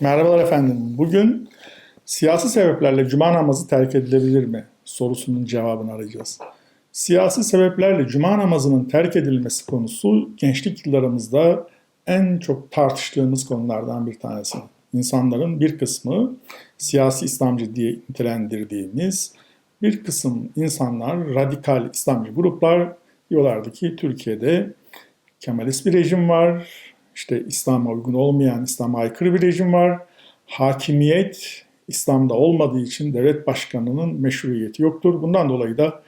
Merhabalar efendim. Bugün siyasi sebeplerle cuma namazı terk edilebilir mi sorusunun cevabını arayacağız. Siyasi sebeplerle cuma namazının terk edilmesi konusu gençlik yıllarımızda en çok tartıştığımız konulardan bir tanesi. İnsanların bir kısmı siyasi İslamcı diye nitelendirdiğimiz bir kısım insanlar, radikal İslamcı gruplar diyorlardı ki Türkiye'de Kemalist bir rejim var, işte İslam'a uygun olmayan, İslam'a aykırı bir rejim var. Hakimiyet İslam'da olmadığı için devlet başkanının meşruiyeti yoktur. Bundan dolayı da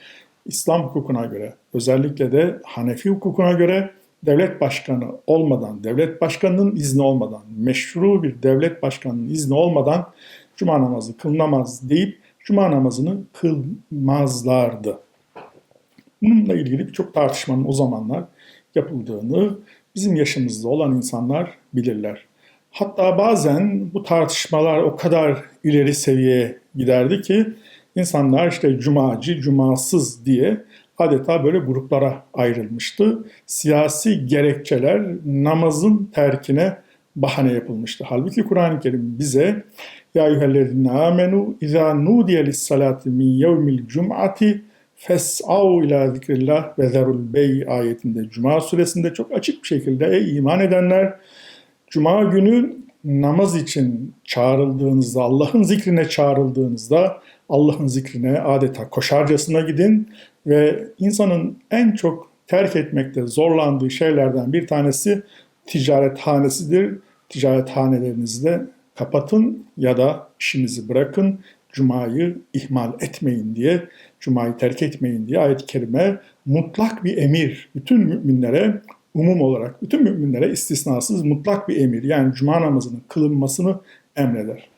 İslam hukukuna göre, özellikle de Hanefi hukukuna göre devlet başkanı olmadan, devlet başkanının izni olmadan, meşru bir devlet başkanının izni olmadan cuma namazı kılınamaz deyip cuma namazını kılmazlardı. Bununla ilgili birçok tartışmanın o zamanlar yapıldığını bizim yaşımızda olan insanlar bilirler. Hatta bazen bu tartışmalar o kadar ileri seviyeye giderdi ki insanlar işte cumacı, cumasız diye adeta böyle gruplara ayrılmıştı. Siyasi gerekçeler namazın terkine bahane yapılmıştı. Halbuki Kur'an-ı Kerim bize ya eyyühellezine amenu izâ nudiye lissalâti min yevmil cum'ati Fes'av ila zikrillah ve zerul bey ayetinde Cuma suresinde çok açık bir şekilde ey iman edenler Cuma günü namaz için çağrıldığınızda, Allah'ın zikrine çağrıldığınızda Allah'ın zikrine adeta koşarcasına gidin ve insanın en çok terk etmekte zorlandığı şeylerden bir tanesi ticarethanesidir. Ticarethanelerinizi de kapatın ya da işinizi bırakın. Cuma'yı ihmal etmeyin diye, Cuma'yı terk etmeyin diye ayet-i kerime mutlak bir emir. Bütün müminlere umum olarak, bütün müminlere istisnasız mutlak bir emir. Yani Cuma namazının kılınmasını emreder.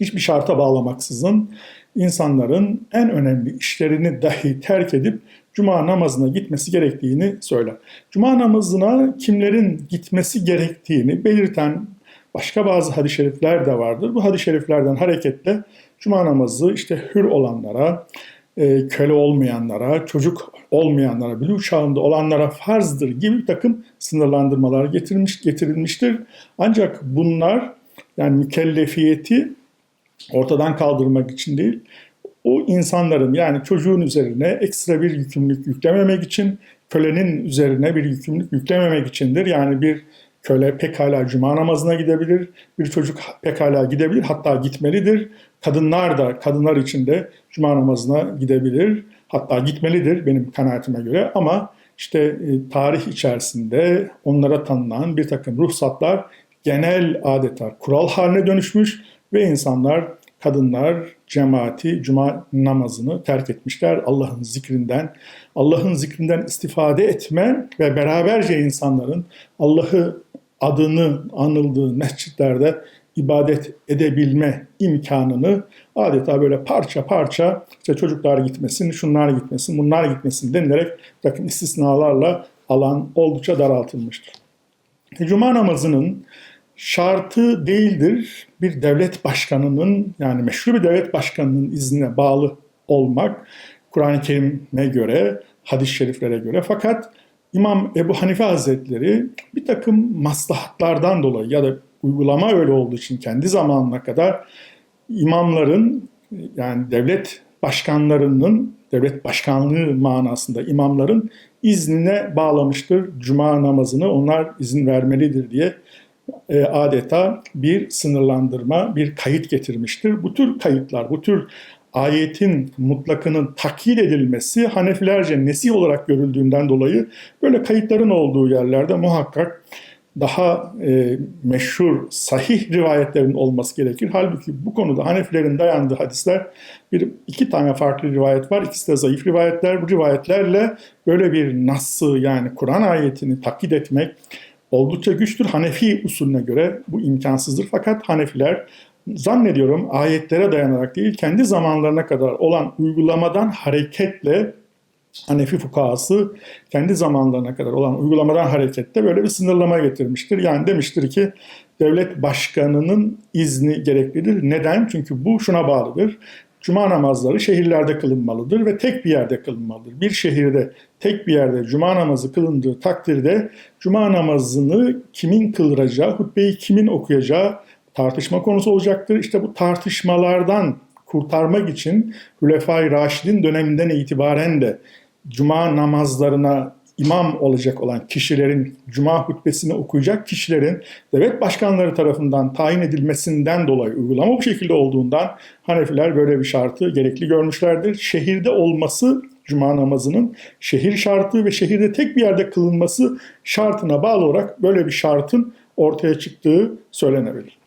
Hiçbir şarta bağlamaksızın insanların en önemli işlerini dahi terk edip Cuma namazına gitmesi gerektiğini söyler. Cuma namazına kimlerin gitmesi gerektiğini belirten başka bazı hadis-i şerifler de vardır. Bu hadis-i şeriflerden hareketle Cuma namazı işte hür olanlara, e, köle olmayanlara, çocuk olmayanlara, bülü çağında olanlara farzdır gibi bir takım sınırlandırmalar getirmiş getirilmiştir. Ancak bunlar yani mükellefiyeti ortadan kaldırmak için değil, o insanların yani çocuğun üzerine ekstra bir yükümlülük yüklememek için, kölenin üzerine bir yükümlülük yüklememek içindir. Yani bir köle pekala cuma namazına gidebilir, bir çocuk pekala gidebilir, hatta gitmelidir. Kadınlar da, kadınlar için de cuma namazına gidebilir, hatta gitmelidir benim kanaatime göre. Ama işte e, tarih içerisinde onlara tanınan bir takım ruhsatlar genel adeta kural haline dönüşmüş ve insanlar, kadınlar cemaati, cuma namazını terk etmişler. Allah'ın zikrinden, Allah'ın zikrinden istifade etme ve beraberce insanların Allah'ı adını anıldığı mescitlerde ibadet edebilme imkanını adeta böyle parça parça işte çocuklar gitmesin, şunlar gitmesin, bunlar gitmesin denilerek takım istisnalarla alan oldukça daraltılmıştır. Cuma namazının şartı değildir bir devlet başkanının yani meşhur bir devlet başkanının iznine bağlı olmak Kur'an-ı Kerim'e göre, hadis-i şeriflere göre fakat İmam Ebu Hanife Hazretleri bir takım maslahatlardan dolayı ya da uygulama öyle olduğu için kendi zamanına kadar imamların yani devlet başkanlarının devlet başkanlığı manasında imamların iznine bağlamıştır. Cuma namazını onlar izin vermelidir diye e, adeta bir sınırlandırma, bir kayıt getirmiştir. Bu tür kayıtlar, bu tür ayetin mutlakının takyit edilmesi Hanefilerce nesih olarak görüldüğünden dolayı böyle kayıtların olduğu yerlerde muhakkak daha e, meşhur, sahih rivayetlerin olması gerekir. Halbuki bu konuda Hanefilerin dayandığı hadisler bir iki tane farklı rivayet var. İkisi de zayıf rivayetler. Bu rivayetlerle böyle bir nassı yani Kur'an ayetini takyit etmek oldukça güçtür. Hanefi usulüne göre bu imkansızdır. Fakat Hanefiler zannediyorum ayetlere dayanarak değil kendi zamanlarına kadar olan uygulamadan hareketle Hanefi fukahası kendi zamanlarına kadar olan uygulamadan hareketle böyle bir sınırlama getirmiştir. Yani demiştir ki devlet başkanının izni gereklidir. Neden? Çünkü bu şuna bağlıdır. Cuma namazları şehirlerde kılınmalıdır ve tek bir yerde kılınmalıdır. Bir şehirde tek bir yerde cuma namazı kılındığı takdirde cuma namazını kimin kılacağı, hutbeyi kimin okuyacağı tartışma konusu olacaktır. İşte bu tartışmalardan kurtarmak için Hülefai Raşid'in döneminden itibaren de cuma namazlarına imam olacak olan kişilerin, cuma hutbesini okuyacak kişilerin devlet başkanları tarafından tayin edilmesinden dolayı uygulama bu şekilde olduğundan Hanefiler böyle bir şartı gerekli görmüşlerdir. Şehirde olması cuma namazının şehir şartı ve şehirde tek bir yerde kılınması şartına bağlı olarak böyle bir şartın ortaya çıktığı söylenebilir.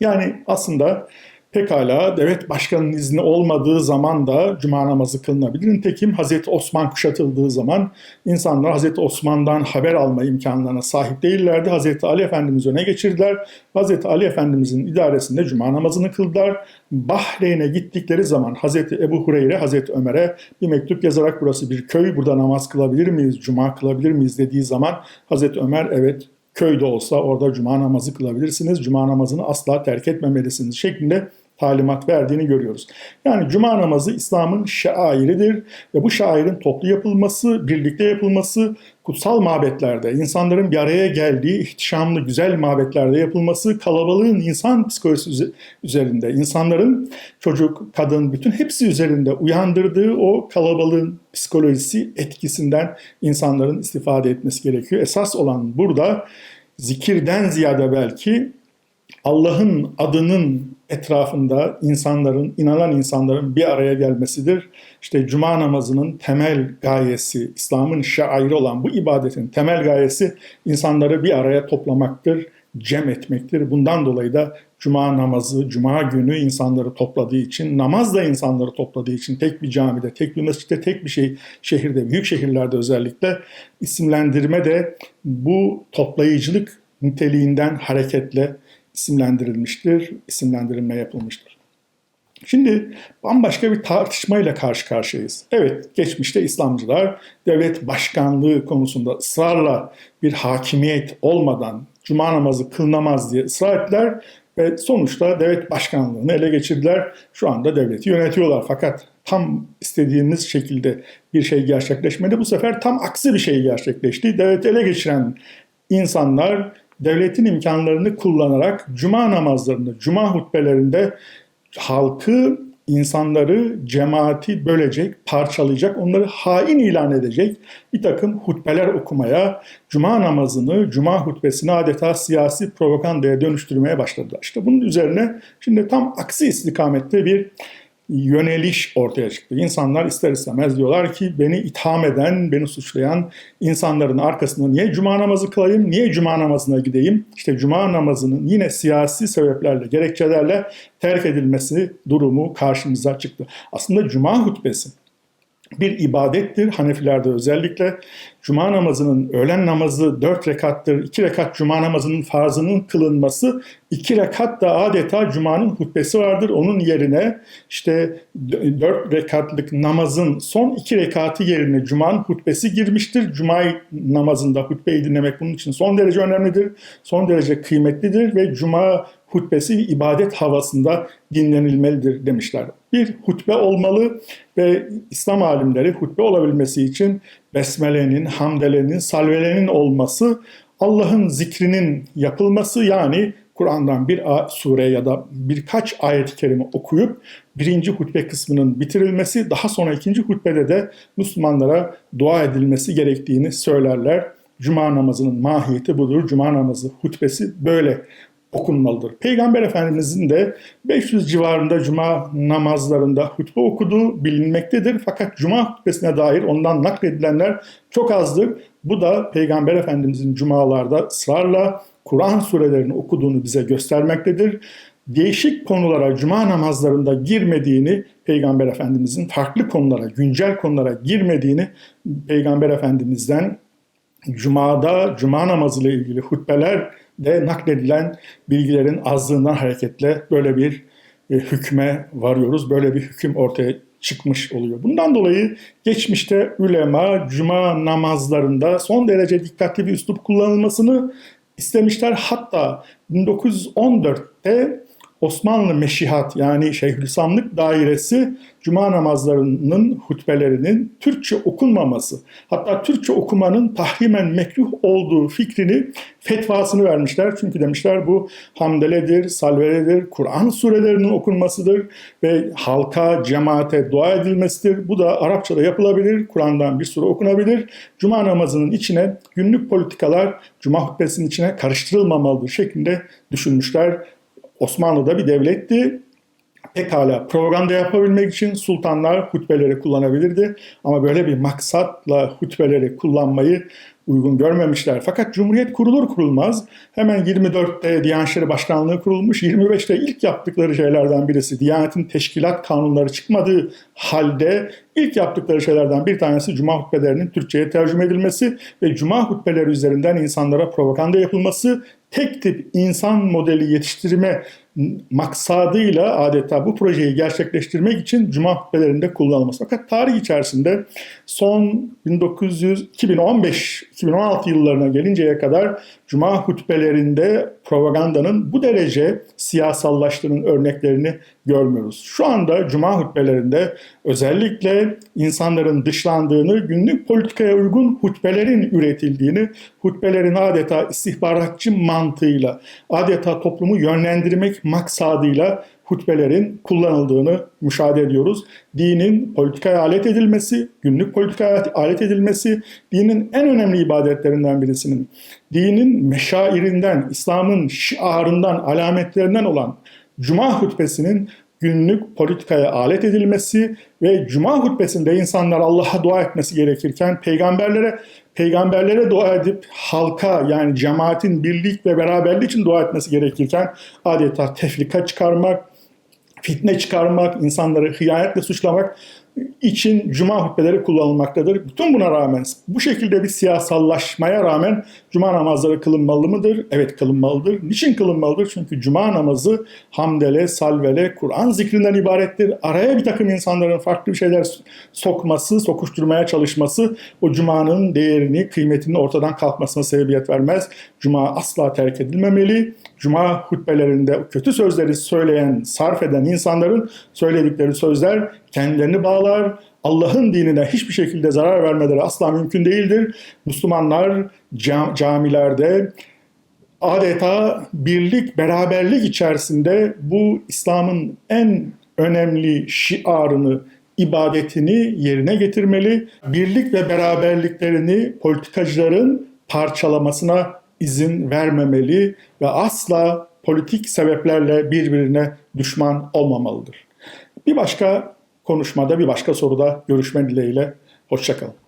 Yani aslında pekala devlet başkanının izni olmadığı zaman da cuma namazı kılınabilir. Nitekim Hazreti Osman kuşatıldığı zaman insanlar Hazreti Osman'dan haber alma imkanlarına sahip değillerdi. Hazreti Ali Efendimiz öne geçirdiler. Hazreti Ali Efendimizin idaresinde cuma namazını kıldılar. Bahreyn'e gittikleri zaman Hazreti Ebu Hureyre Hazreti Ömer'e bir mektup yazarak burası bir köy burada namaz kılabilir miyiz, cuma kılabilir miyiz dediği zaman Hazreti Ömer evet köyde olsa orada cuma namazı kılabilirsiniz. Cuma namazını asla terk etmemelisiniz şeklinde talimat verdiğini görüyoruz. Yani cuma namazı İslam'ın şairidir ve bu şairin toplu yapılması, birlikte yapılması, kutsal mabetlerde, insanların bir araya geldiği ihtişamlı, güzel mabetlerde yapılması, kalabalığın insan psikolojisi üzerinde, insanların çocuk, kadın, bütün hepsi üzerinde uyandırdığı o kalabalığın psikolojisi etkisinden insanların istifade etmesi gerekiyor. Esas olan burada zikirden ziyade belki Allah'ın adının etrafında insanların, inanan insanların bir araya gelmesidir. İşte cuma namazının temel gayesi, İslam'ın şairi olan bu ibadetin temel gayesi insanları bir araya toplamaktır, cem etmektir. Bundan dolayı da cuma namazı, cuma günü insanları topladığı için, namaz da insanları topladığı için tek bir camide, tek bir mescitte, tek bir şey şehirde, büyük şehirlerde özellikle isimlendirme de bu toplayıcılık niteliğinden hareketle isimlendirilmiştir, isimlendirilme yapılmıştır. Şimdi bambaşka bir tartışmayla karşı karşıyayız. Evet, geçmişte İslamcılar devlet başkanlığı konusunda ısrarla bir hakimiyet olmadan cuma namazı kılınamaz diye ısrar ettiler ve sonuçta devlet başkanlığını ele geçirdiler. Şu anda devleti yönetiyorlar fakat tam istediğimiz şekilde bir şey gerçekleşmedi. Bu sefer tam aksi bir şey gerçekleşti. Devleti ele geçiren insanlar devletin imkanlarını kullanarak cuma namazlarında, cuma hutbelerinde halkı, insanları, cemaati bölecek, parçalayacak, onları hain ilan edecek bir takım hutbeler okumaya, cuma namazını, cuma hutbesini adeta siyasi propagandaya dönüştürmeye başladılar. İşte bunun üzerine şimdi tam aksi istikamette bir yöneliş ortaya çıktı. İnsanlar ister istemez diyorlar ki beni itham eden, beni suçlayan insanların arkasında niye cuma namazı kılayım, niye cuma namazına gideyim? İşte cuma namazının yine siyasi sebeplerle, gerekçelerle terk edilmesi durumu karşımıza çıktı. Aslında cuma hutbesi bir ibadettir. Hanefilerde özellikle cuma namazının öğlen namazı dört rekattır. iki rekat cuma namazının farzının kılınması iki rekat da adeta cumanın hutbesi vardır. Onun yerine işte dört rekatlık namazın son iki rekatı yerine cumanın hutbesi girmiştir. Cuma namazında hutbeyi dinlemek bunun için son derece önemlidir. Son derece kıymetlidir ve cuma hutbesi bir ibadet havasında dinlenilmelidir demişler. Bir hutbe olmalı ve İslam alimleri hutbe olabilmesi için besmelenin, hamdelenin, salvelenin olması, Allah'ın zikrinin yapılması yani Kur'an'dan bir sure ya da birkaç ayet-i kerime okuyup birinci hutbe kısmının bitirilmesi, daha sonra ikinci hutbede de Müslümanlara dua edilmesi gerektiğini söylerler. Cuma namazının mahiyeti budur. Cuma namazı hutbesi böyle okunmalıdır. Peygamber Efendimizin de 500 civarında cuma namazlarında hutbe okuduğu bilinmektedir. Fakat cuma hutbesine dair ondan nakledilenler çok azdır. Bu da Peygamber Efendimizin cumalarda ısrarla Kur'an surelerini okuduğunu bize göstermektedir. Değişik konulara cuma namazlarında girmediğini Peygamber Efendimizin farklı konulara, güncel konulara girmediğini Peygamber Efendimiz'den Cuma'da Cuma namazıyla ilgili hutbeler de nakledilen bilgilerin azlığından hareketle böyle bir e, hükme varıyoruz. Böyle bir hüküm ortaya çıkmış oluyor. Bundan dolayı geçmişte ülema cuma namazlarında son derece dikkatli bir üslup kullanılmasını istemişler. Hatta 1914'te Osmanlı Meşihat yani Şeyhülislamlık dairesi cuma namazlarının hutbelerinin Türkçe okunmaması, hatta Türkçe okumanın tahrimen mekruh olduğu fikrini fetvasını vermişler. Çünkü demişler bu hamdeledir, salveledir, Kur'an surelerinin okunmasıdır ve halka, cemaate dua edilmesidir. Bu da Arapçada yapılabilir, Kur'an'dan bir sure okunabilir. Cuma namazının içine günlük politikalar cuma hutbesinin içine karıştırılmamalıdır şeklinde düşünmüşler. Osmanlı'da bir devletti. Pekala propaganda yapabilmek için sultanlar hutbeleri kullanabilirdi. Ama böyle bir maksatla hutbeleri kullanmayı uygun görmemişler. Fakat Cumhuriyet kurulur kurulmaz hemen 24'te Diyanet İşleri Başkanlığı kurulmuş. 25'te ilk yaptıkları şeylerden birisi Diyanet'in teşkilat kanunları çıkmadığı halde ilk yaptıkları şeylerden bir tanesi Cuma hutbelerinin Türkçe'ye tercüme edilmesi ve Cuma hutbeleri üzerinden insanlara propaganda yapılması tek tip insan modeli yetiştirme maksadıyla adeta bu projeyi gerçekleştirmek için cuma hutbelerinde kullanılması. Fakat tarih içerisinde son 1900 2015 2016 yıllarına gelinceye kadar cuma hutbelerinde propagandanın bu derece siyasallaştığının örneklerini görmüyoruz. Şu anda cuma hutbelerinde özellikle insanların dışlandığını, günlük politikaya uygun hutbelerin üretildiğini, hutbelerin adeta istihbaratçı mantığıyla, adeta toplumu yönlendirmek maksadıyla hutbelerin kullanıldığını müşahede ediyoruz. Dinin politikaya alet edilmesi, günlük politikaya alet edilmesi, dinin en önemli ibadetlerinden birisinin, dinin meşairinden, İslam'ın şiarından, alametlerinden olan Cuma hutbesinin günlük politikaya alet edilmesi ve cuma hutbesinde insanlar Allah'a dua etmesi gerekirken peygamberlere peygamberlere dua edip halka yani cemaatin birlik ve beraberlik için dua etmesi gerekirken adeta tefrika çıkarmak, fitne çıkarmak, insanları hıyanetle suçlamak için cuma hutbeleri kullanılmaktadır. Bütün buna rağmen bu şekilde bir siyasallaşmaya rağmen cuma namazları kılınmalı mıdır? Evet kılınmalıdır. Niçin kılınmalıdır? Çünkü cuma namazı hamdele, salvele, Kur'an zikrinden ibarettir. Araya bir takım insanların farklı bir şeyler sokması, sokuşturmaya çalışması o cumanın değerini, kıymetini ortadan kalkmasına sebebiyet vermez. Cuma asla terk edilmemeli. Cuma hutbelerinde kötü sözleri söyleyen, sarf eden insanların söyledikleri sözler kendilerini bağlar. Allah'ın dinine hiçbir şekilde zarar vermeleri asla mümkün değildir. Müslümanlar cam, camilerde adeta birlik, beraberlik içerisinde bu İslam'ın en önemli şiarını, ibadetini yerine getirmeli. Birlik ve beraberliklerini politikacıların parçalamasına izin vermemeli ve asla politik sebeplerle birbirine düşman olmamalıdır. Bir başka konuşmada, bir başka soruda görüşme dileğiyle. Hoşçakalın.